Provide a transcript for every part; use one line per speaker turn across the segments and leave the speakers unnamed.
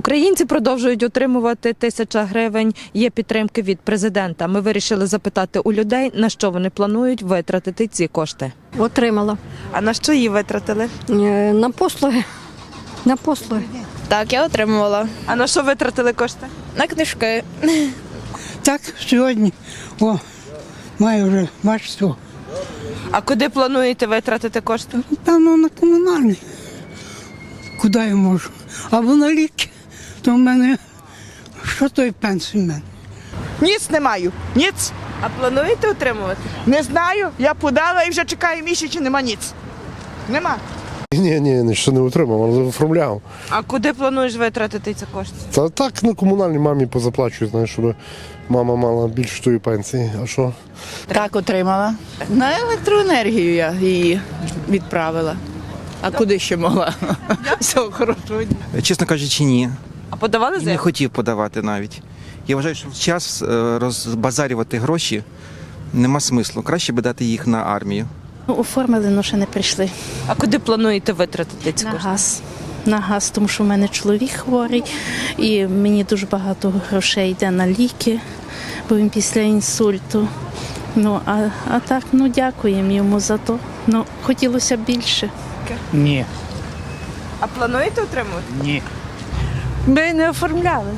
Українці продовжують отримувати тисяча гривень. Є підтримки від президента. Ми вирішили запитати у людей, на що вони планують витратити ці кошти.
Отримала.
А на що її витратили?
Е, На послуги. На послуги.
Так, я отримувала.
А на що витратили кошти?
На книжки.
Так, сьогодні. О, маю вже, бачите, о,
А куди плануєте витратити кошти?
певно на комунальний. Куди я можу? Або на ліки. То в мене що той пенсій в мене?
Ніц не маю. Ніц.
А плануєте отримувати?
Не знаю. Я подала і вже чекаю місяць, і нема ніц. Нема.
Ні, ні, ще не отримав, але оформляв.
А куди плануєш витратити ці кошти?
Та так на комунальній мамі позаплачую, знаєш, щоб мама мала більше тої пенсії. А що?
Так, отримала. На електроенергію я її відправила. А куди ще могла? Всього хорошого дня.
Чесно кажучи, ні.
А подавали
І не хотів подавати навіть. Я вважаю, що в час е, розбазарювати гроші нема смислу. Краще би дати їх на армію.
Ну, Оформили, але ще не прийшли
А куди плануєте витратити ці
на
кошти?
газ. На газ, тому що в мене чоловік хворий, і мені дуже багато грошей йде на ліки, бо він після інсульту. Ну, а, а так, ну дякуємо йому за то. Ну, хотілося б більше.
Ні.
А плануєте отримувати?
Ні.
Ми не оформляли.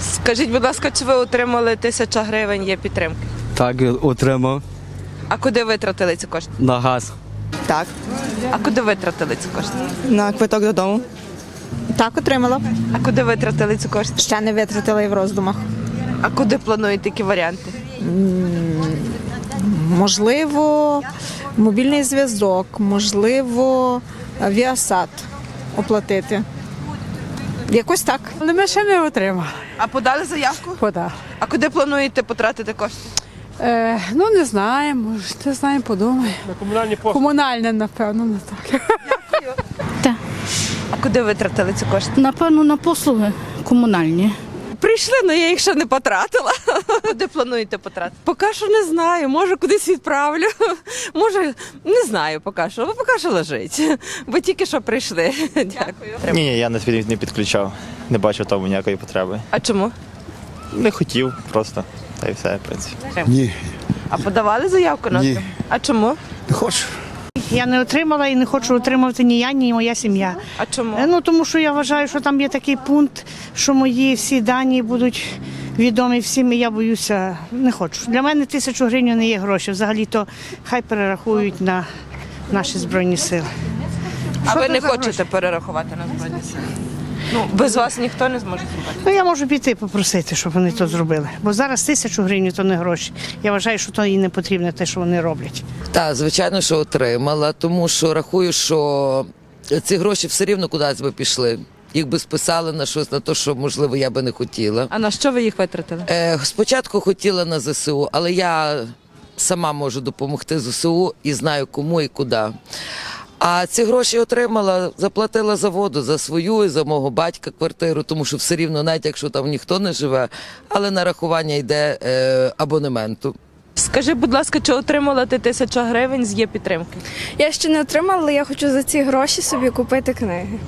Скажіть, будь ласка, чи ви отримали тисяча гривень? Є підтримки?
Так, отримав
А куди витратили ці кошти?
на газ.
Так,
А куди витратили ці кошти?
на квиток додому.
Так, отримала.
А куди витратили ці кошти?
Ще не витратила і в роздумах.
А куди плануєте які варіанти?
Можливо, мобільний зв'язок, можливо, Віасад оплатити. Якось так.
Але ми ще не отримали.
А подали заявку?
Подали.
А куди плануєте потратити кошти?
Е, ну, не знаємо, може, не знаємо, подумаємо. На комунальні послуги. Комунальне, напевно, не так.
А куди витратили ці кошти?
Напевно, на послуги комунальні.
Прийшли, але я їх ще не потратила.
Куди плануєте потратити?
Поки що не знаю. Може, кудись відправлю. Може, не знаю поки що, але поки що лежить. Бо тільки що прийшли. Дякую.
Ні, я не під- не підключав. Не бачив тому ніякої потреби.
А чому?
Не хотів просто. Та й все, в принципі.
Ні.
А подавали заявку на
Ні.
А чому?
Не хочу.
Я не отримала і не хочу отримувати ні я, ні моя сім'я.
А чому?
Е, Ну тому що я вважаю, що там є такий пункт, що мої всі дані будуть відомі всім, і я боюся, не хочу. Для мене тисячу гривень не є гроші. Взагалі то хай перерахують на наші збройні сили.
А
Що
ви не
хочете
хочете перерахувати на збройні сили? Ну, без вас ніхто не зможе зробити.
Ну я можу піти попросити, щоб вони то зробили. Бо зараз тисячу гривень то не гроші. Я вважаю, що то і не потрібно те, що вони роблять.
Так, звичайно, що отримала, тому що рахую, що ці гроші все рівно кудись би пішли. Їх би списали на щось, на те, що можливо я би не хотіла.
А на що ви їх витратили?
Е, спочатку хотіла на ЗСУ, але я сама можу допомогти ЗСУ і знаю кому і куди. А ці гроші отримала, заплатила за воду, за свою і за мого батька квартиру, тому що все рівно, навіть якщо там ніхто не живе, але нарахування йде е, абонементу.
Скажи, будь ласка, чи отримала ти тисяча гривень з є підтримки?
Я ще не отримала, але я хочу за ці гроші собі купити книги.